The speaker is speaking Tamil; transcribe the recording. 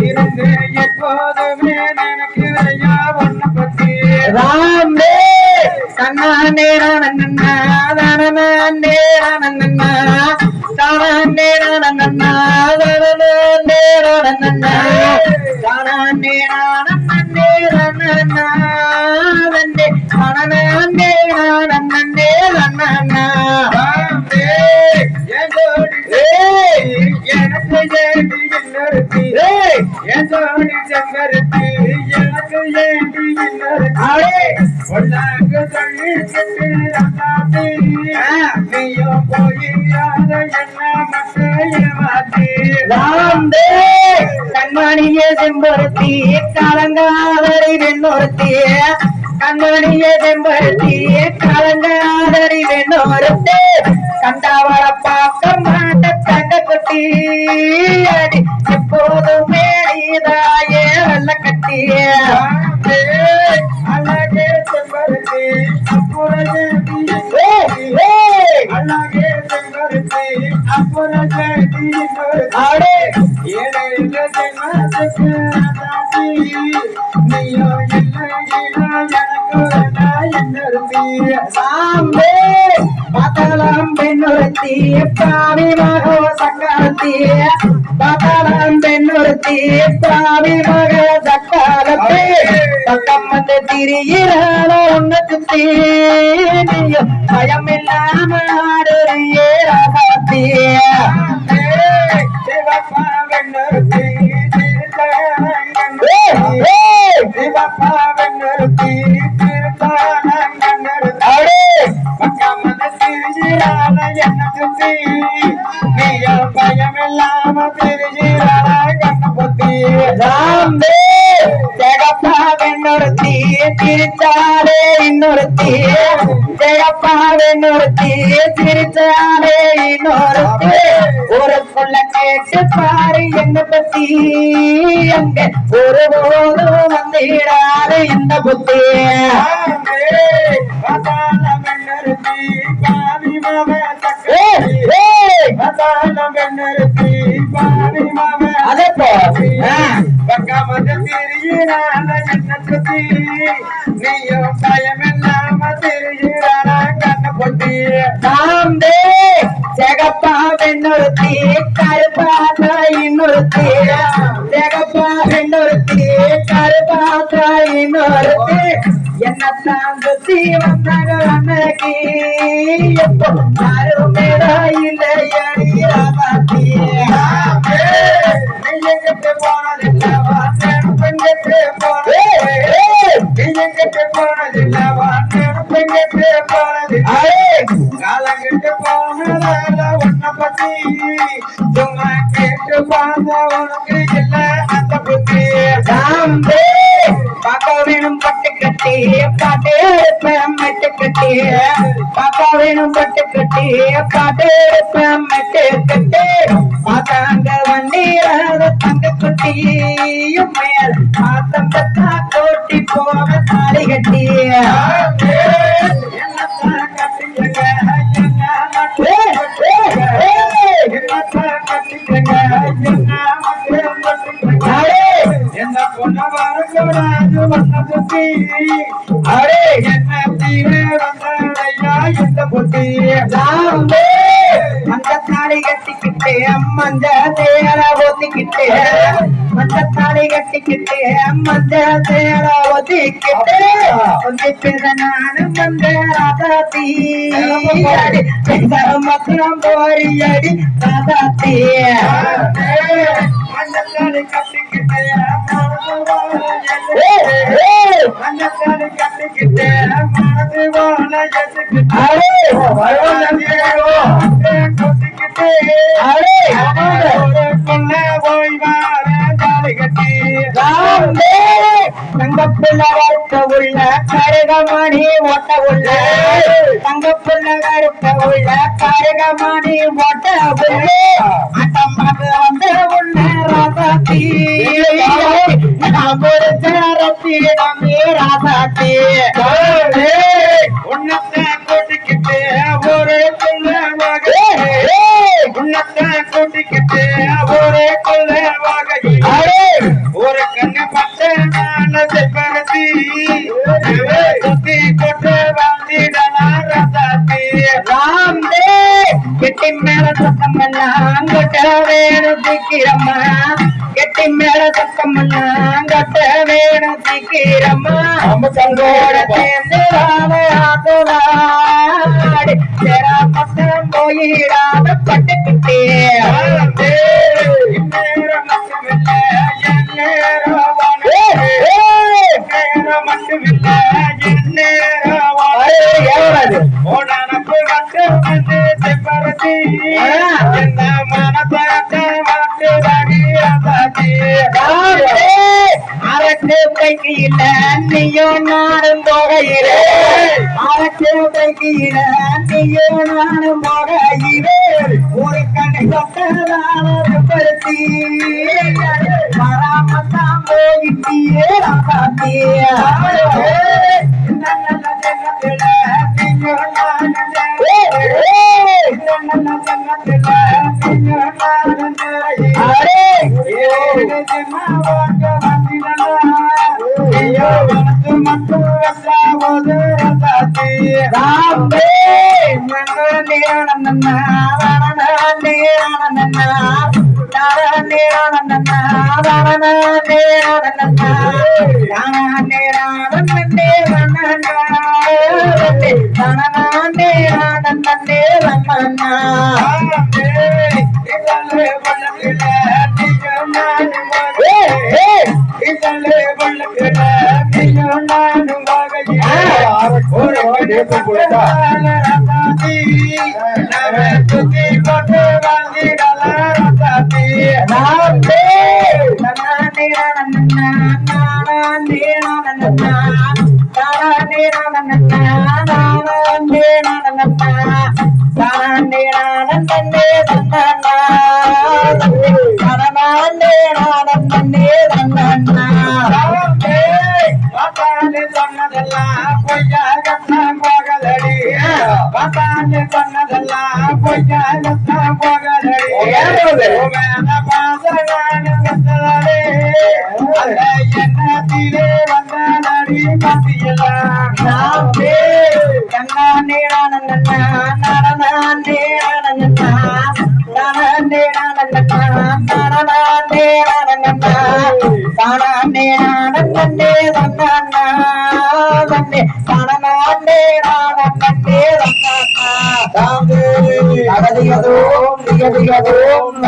இருந்து எப்போதுமே எனக்கு ஒன்ன பத்தி ராமே கண்ணாண்டே நன்னா தானே நன்னா தானே நன்னா தானே நன்னா தானே நன்னே நன்னா நன்னே தானே நன்னே நன்னா என் எனக்கு இன்னொருத்தி என் ஜோடி செம்பருத்தி எனக்கு ஏண்டி இன்னொருத்தி உள்ளாங்க சொல்லி கிட்டு ரத்தாத்தி நீயோ என்ன மட்டும் ஏமாத்தி கண்மணியே செம்பருத்தி கலங்காதரி வெண்ணொருத்தி. கண்மணியே செம்பருத்தி கலங்காதரி வெண்ணொருத்தி. கண்டாவள பார்க்க மாட்ட அடி எப்போதுமே நீதாயே வெள்ள கட்டி அழகே செம்பருத்தி ஏய், அழகே செம்பருத்தி நீயோ எனக்கு. சாம்பே. பெண்ணொருத்தி பாவி மகோ சக்காலத்தி பாத்தாளம் பெண்ணொருத்தி பாவி மக சக்காலத்தி. பக்கம் வந்து திரியிறான உன்னை சுத்தி நீயும் பயமில்லாம ஆடுறியே ராசாத்தி ஏய், பயமில்லாம திரியிறான கண்ணை பொத்தி. ராம்பே ஜெகப்பா வெண்ணொருத்தி சிரிச்சாலே இன்னொருத்தி. ஜெகப்பா வெண்ணொருத்தி சிரிச்சாலே இன்னொருத்தி. ஊருக்குள்ள கேட்டு பாரு என்ன பத்தி. அங்க ஒருபோதும் வந்திடாது இந்த புத்தி. வெண்ணொருத்தி, பாவி மாம ஏய், சக்கரத்தி. ஏய், பாதாள வெண்ணொருத்தி, பாவி மாம அதே போ ஆ. பக்கமத திரியிறான என்ன சுத்தி நீயோ பயமில்லாம திரியிறான கண்ண பொட்டி சாம்பே ஜெகப்பா வெண்ணொருத்தி கருப்பாத்த இன்னொருத்தி ஜெகப்பா வெண்ணொருத்தி கருப்பாத்த இன்னொருத்தி என்ன சுத்தி வந்தாங்க அன்னைக்கு எப்போ யாருமேடா இல்லை அடியாத்தி நீ எங்கிட்டு போனது நீ எங்கிட்டு போனதில்லவா போனது போனதால உன்னை பத்தி சும்மா கேட்டு பார்த்த உனக்கு வேணும் பட்டு கட்டி பாட்டு மெட்டு கட்டி பாப்பா வேணும் பட்டு கட்டி பாட்டு மெட்டு கட்டி பாத்தாங்க வண்டியில தங்க குட்டியும் மேல் பாத்தம் தத்தா கோட்டி போக தாலி கட்டி என்ன பொண்ண வரக்கூடாது வந்த புத்தி அடே, என்ன தீரே வந்தையா இந்த புத்தி சாம்பே மஞ்ச தாலி கட்டிக்கிட்டு மஞ்ச தேர ஊத்திக்கிட்டு மஞ்ச தாலி கட்டிக்கிட்டு மஞ்ச சேர ஒதுக்கிட்டு ஒதுக்கிற நானும் வந்த ராதாத்தி. அடி மக்களும் போரி அடி ராதாத்தி. மஞ்சத்தாடி கட்டிக்கிட்டே மஞ்சத்தாடி கட்டிக்கிட்டே உள்ள கருகமணி ஓட்ட உள்ள உள்ள கருகமணி ஓட்ட உள்ள ஒரு கொள்ள வகை அரே ஒரு கண்ணு பட்ட நானதை பரத்தி சுத்தி கொண்டு வாழ்ந்திடலாம் ரசாத்தி ராம்தே கெட்டி மேல சத்தம் எல்லாம் கொட்ட வேணும் சீக்கிரமா. கெட்டி மேல சத்தம் எல்லாம் கொட்ட வேணும் சீக்கிரமா. கூட சேர்ந்து ராம ஆத்துவாடி சேரா பத்தம் போயிடாத பட்டுக்கிட்டே. என் நேரம் கைக்கில நீயும் நானும் போகையிலே அரசு கைக்கில நீயும் நானும் போகையிலே ஒரு கண்ணை கொட்டதான பருத்தி வராமத்தான் போயிட்டியே ராசாத்தியே இந்த நல்ல நல்ல ரசாத்தி. ஒரு வடி பட்டால ரசாத்தி. ಬಣ್ಣದಲ್ಲ ಪೊಯ್ಯಾಲತ್ತ ಪೊಗಲಡಿ நானே நன்னா தானே நானே நன்னா நன்னே தானே நானே நன்னா அகதியதோம் நிகதியதோம்